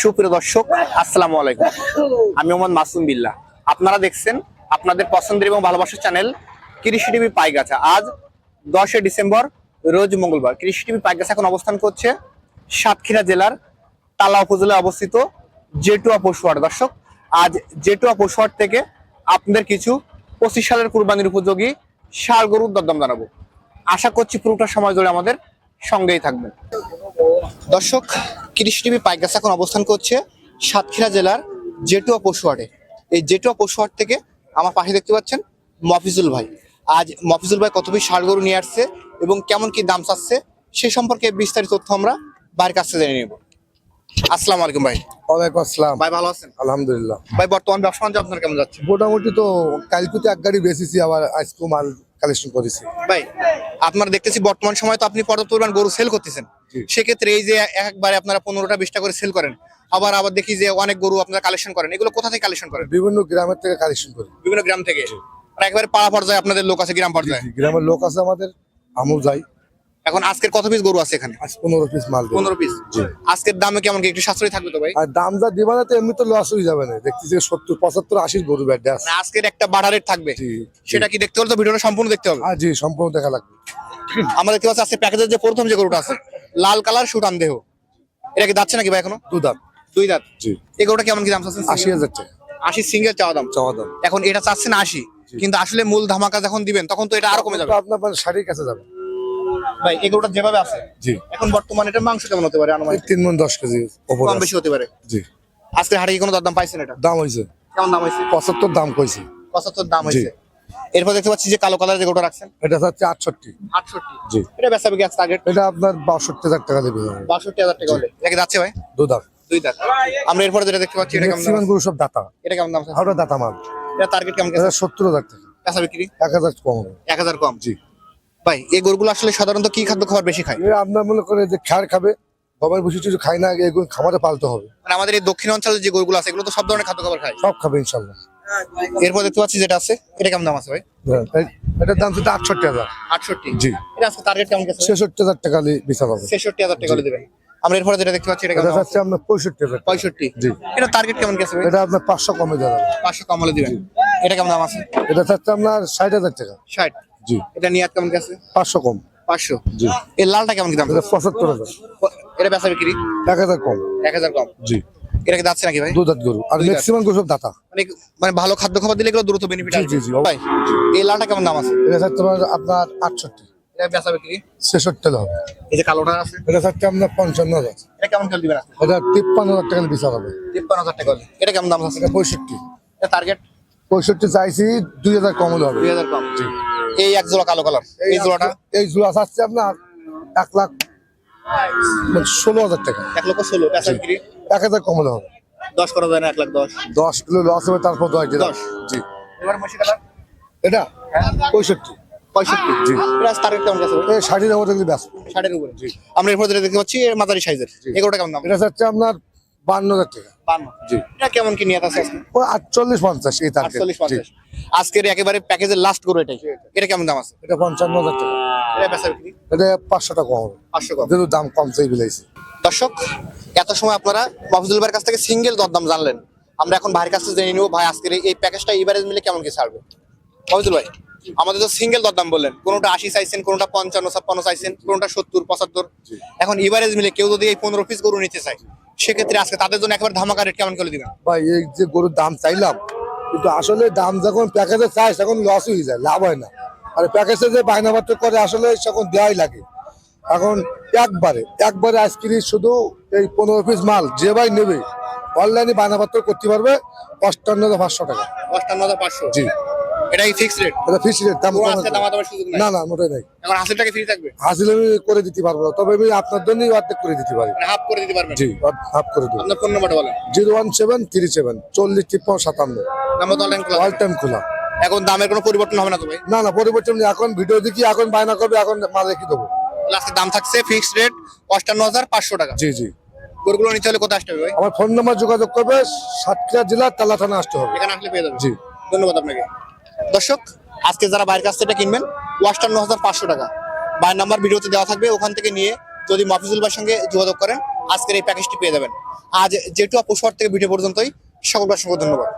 সুপ্রিয় দর্শক, আসসালামু আলাইকুম। আমি মোহাম্মদ মাসুম বিল্লাহ। আপনারা দেখছেন আপনাদের পছন্দের এবং ভালোবাসার চ্যানেল কৃষি টিভি পাইগাছা। আজ দশই ডিসেম্বর, রোজ মঙ্গলবার। কৃষি টিভি পাইগাছা এখন অবস্থান করছে সাতক্ষীরা জেলার তালা উপজেলায় অবস্থিত জেটুয়া পশুহাট দর্শক, আজ জেটুয়া পশুহাট থেকে আপনাদের কিছু পঁচিশ সালের কুরবানির উপযোগী ষাড় গরুর দরদাম জানাব। আশা করছি পুরোটা সময় ধরে আমাদের সঙ্গেই থাকবেন। দর্শক কৃষি টিভি পাইকাস এখন অবস্থান করছে সাতক্ষীরা জেলার জেটুয়া পশুহাটে এই জেটুয়া পশুহাট থেকে আমার পাশে দেখতে পাচ্ছেন মফিজুল ভাই। আজ মফিজুল ভাই কত পিস ষাড় গরু নিয়ে আসছে এবং কেমন কি দাম চাচ্ছে সে সম্পর্কে বিস্তারিত তথ্য আমরা ভাইয়ের কাছ থেকে জেনে নেব। আসসালামু আলাইকুম ভাই। ওয়ালাইকুম আসসালাম। ভাই ভালো আছেন? আলহামদুলিল্লাহ। ভাই বর্তমান ব্যবসা বাণিজ্য আপনার কেমন যাচ্ছে? মোটামুটি তো কালকুতে এক গাড়ি বেচেছি আবার আজকে মাল কালেকশন করেছি। ভাই আপনারা দেখতেছি বর্তমান সময় তো আপনি পর্যাপ্ত পরিমাণ গরু সেল করতেছেন। সেক্ষেত্রে এই যে একবারে আপনারা পনেরোটা বিশটা করে সেল করেন। আবার আবার দেখি যে অনেক গরু আপনারা কালেকশন করেন। এগুলো কোথা থেকে কালেকশন করেন? বিভিন্ন গ্রামের থেকে কালেকশন করেন বিভিন্ন গ্রাম থেকে? আর একবারে পাড়া পর্যায়ে আপনাদের লোক আছে গ্রাম পর্যায়ে? গ্রামের লোক আছে আমাদের আমল যাই। এখন আজকের কত পিস গরু আছে এখানে? পনেরো পিস মাল। পনেরো পিস আজকের দামে কেমন কি একটু সাশ্রয় থাকবে তো ভাই? আর দাম যা দিবা না তো এমনি তো লস হয়ে যাবে না। দেখতেছি সত্তর পঁচাত্তর আশির গরু ব্যাটে আছে। মানে আজকের একটা বাড়া রেট থাকবে। সেটা কি দেখতে হলে তো? ভিডিওটা সম্পূর্ণ দেখতে হবে। আর জি সম্পূর্ণ দেখা লাগবে। আমরা দেখতে পাচ্ছি আজকে প্যাকেজের যে প্রথম যে গরুটা আছে লাল কালার সুটান দেহ। এটা কি যাচ্ছে নাকি ভাই এখনও? দু দাম দুই দাঁত? জি। এই গরুটা কেমন কি দাম চাচ্ছেন? আশি হাজার টাকা। আশি সিঙ্গেল চাওয়া দাম। চাওয়া দাম। এখন এটা চাচ্ছেন আশি। কিন্তু আসলে মূল ধামাকা যখন দিবেন তখন তো এটা আরও কমে যাবে। আপনার মানে শাড়ির কাছে যাবে। ভাই এগুলোটা যেভাবে আছে জি। এখন বর্তমানে এটা মাংস কেমন হতে পারে আনুমানিক? তিন মন দশ কেজি কম বেশি হতে পারে? জি। আজকে হাটে কি কোনো দরদাম পাইছেন এটা? দাম হয়েছে কেমন দাম হয়েছে পঁচাত্তর দাম কইছি। পঁচাত্তর দাম হয়েছে এরপর দেখতে পাচ্ছি যে কালো কালার যে রাখছেন। এটা হচ্ছে আটষট্টি। আটষট্টি। জি। এটা বেচা বিক্রি আছে টার্গেট এটা আপনার বাষট্টি হাজার টাকা দেবে বাষট্টি হাজার টাকা হলে। এটা কি যাচ্ছে ভাই? দু দাম দুই দাঁত। আমরা এরপরে যেটা দেখতে পাচ্ছি এটা কেমন দাম ম্যাক্সিমাম সব দাতা। এটা কেমন দাম আছে? হাওড়া দাতা মাল। এটা টার্গেট কেমন এটা সত্তর হাজার টাকা। বেচা বিক্রি? এক হাজার কম এক হাজার কম। জি। ভাই এই গরুগুলো আসলে সাধারণত কি খাদ্য খাবার বেশি খায়? আপনার মনে করে যে খ্যার খাবে গমের ভুষি টুসি খাই না এগুলো খামারে পালতে হবে। মানে আমাদের এই দক্ষিণ অঞ্চলের যে গরুগুলো আছে এগুলো তো সব ধরনের খাদ্য খাবার খায়। সব খাবে ইনশাল্লাহ। এরপর দেখতে পাচ্ছি যেটা আছে এটা কেমন দাম আছে ভাই? হ্যাঁ, এটার দাম সেটা আটষট্টি হাজার। আটষট্টি? জি। এটা আজকে টার্গেট কেমন গেছে ছেষট্টি হাজার টাকা বিচা পাবে ছেষট্টি হাজার টাকা দেবেন। আমরা এরপরে যেটা দেখতে পাচ্ছি এটা কেমন আছে? আপনার পঁয়ষট্টি হাজার পঁয়ষট্টি। জি। এটা টার্গেট কেমন গেছে এটা আপনার পাঁচশো কমে যাবে। পাঁচশো কম হলে দিবেন। এটা কেমন দাম আছে? এটা হচ্ছে আপনার ষাট হাজার টাকা। ষাট। জি। এটা নিয়াত কেমন গেছে পাঁচশো কম। পাঁচশো। জি। এই লালটা কেমন কি দাম? পঁচাত্তর হাজার। এটা বেচা বিক্রি? এক হাজার কম। এক হাজার কম। জি। এটা কি যাচ্ছে নাকি ভাই? দু দাঁত গরু। আর ম্যাক্সিমাম গরু সব দাতা। মানে মানে ভালো খাদ্য খাবার দিলে এগুলো দ্রুত বেনিফিট জি, আসবে। জি, জি, ভাই এই লালটা কেমন দাম আছে? এটা হচ্ছে তোমার আপনার আটষট্টি। এটা বেচা বিক্রি? ছেষট্টি হবে। এই যে কালোটা আছে? এটা হচ্ছে আপনার পঞ্চান্ন হাজার। এটা কেমন চল দিবেন? এটা তিপ্পান্ন হাজার টাকা বিচার হবে। তিপ্পান্ন হাজার টাকা হলে। এটা কেমন দাম আছে? এটা পঁয়ষট্টি। এটা টার্গেট পঁয়ষট্টি চাইছি দুই হাজার কম হলে হবে। দুই হাজার কম। এই এক জোড়া কালো কালার। এই জোড়াটা? এই জোড়া চাচ্ছে আপনার এক লাখ মানে ষোলো হাজার টাকা। এক লক্ষ ষোলো এক হাজার কম হলে হবে। দশ করা যায় না এক লাখ দশ। দশ কিলো লস হবে তারপর দশ দশ। জি। এবার মশি কালার? এটা? পঁয়ষট্টি। পঁয়ষট্টি জি। এটা টার্গেট কেমন গেছে এই ষাটের মধ্যে কিন্তু ব্যস্ত ষাটের উপরে। আমরা এরপর দেখতে পাচ্ছি এর মাঝারি সাইজের এগুলোটা কেমন দাম? এটা চাচ্ছে আপনার বান্ন হাজার টাকা। বান্ন। জি। এটা কেমন কি নিয়ে আছে আজকে? আটচল্লিশ পঞ্চাশ এই আটচল্লিশ পঞ্চাশ। আজকের একেবারে প্যাকেজের লাস্ট এটাই। এটা। কেমন দাম আছে? এটা পঞ্চান্ন হাজার টাকা। এটা বেচা বিক্রি এটা পাঁচশো টাকা হবে। পাঁচশো কম। যেহেতু দাম কম চাই বিলাইছি। দর্শক এত সময় আপনারা মফিজুল ভাইয়ের কাছ থেকে সিঙ্গেল দরদাম জানলেন। আমরা এখন ভাইয়ের কাছ থেকে জেনে নিব ভাই আজকের এই- প্যাকেজটা এভারেজ মিলে কেমন কি ছাড়বে? মফিজুল ভাই আমাদের তো সিঙ্গেল দরদাম বললেন। কোনোটা আশি চাইছেন কোনোটা পঞ্চান্ন ছাপ্পান্ন চাইছেন কোনোটা সত্তর পঁচাত্তর। এখন এভারেজ মিলে কেউ যদি এই পনেরো পিস গরু নিতে চায় সেক্ষেত্রে আজকে তাদের জন্য একবার ধামাকা রেট কেমন করে দিবেন? ভাই এই যে গরুর দাম চাইলাম কিন্তু আসলে দাম যখন প্যাকেজে চাই তখন লস হয়ে যায় লাভ হয় না। আর প্যাকেজে যে বায়নাপত্র করে আসলে তখন দেওয়াই লাগে। এখন একবারে একবারে আইসক্রিম শুধু এই পনেরো পিস মাল যে ভাই নেবে অনলাইনে বায়নাপত্র করতে পারবে অষ্টান্ন হাজার পাঁচশো টাকা। অষ্টান্ন হাজার পাঁচশো। জি। এটাই ফিক্সড রেট এটা ফিক্স রেট দাম যাবে সুযোগ নাই। না না মোটেই নাই। এখন হাসিল টাকা ফ্রি থাকবে। হাসিল আমি করে দিতে পারব না তবে আমি আপনার জন্যই অর্ধেক করে দিতে পারি। মানে হাফ করে দিতে পারবেন। জি হাফ করে দেবো। আপনার ফোন নাম্বারটা বলেন। Zero one seven three seven চল্লিশ তিপ্পান্ন সাতান্ন। নাম্বার অনলাইন খোলা অল টাইম খোলা এখন দামের কোনো পরিবর্তন হবে না তো ভাই? না না পরিবর্তন এখন ভিডিও দেখি এখন বায়না করবে এখন মাল রেখে দেবো। আজকে দাম থাকছে ফিক্সড রেট অষ্টান্ন হাজার পাঁচশো টাকা। জি জি। গরুগুলো নিতে হলে কোথায় আসতে হবে ভাই? আমার ফোন নাম্বার যোগাযোগ করবে সাতক্ষীরা জেলার তালা থানা আসতে হবে। এখানে আসলে পেয়ে যাবেন। জি। ধন্যবাদ আপনাকে। দর্শক, আজকে যারা বাইরের কাছ থেকে কিনবেন অষ্টান্ন হাজার পাঁচশো টাকা। বাইর নাম্বার ভিডিওতে দেওয়া থাকবে, ওখান থেকে নিয়ে যদি মফিজুল ভাইয়ের সঙ্গে যোগাযোগ করেন, আজকের এই প্যাকেজটি পেয়ে যাবেন। আজ যেটু পশুহাট থেকে ভিডিও পর্যন্তই সকল অসংখ্য ধন্যবাদ।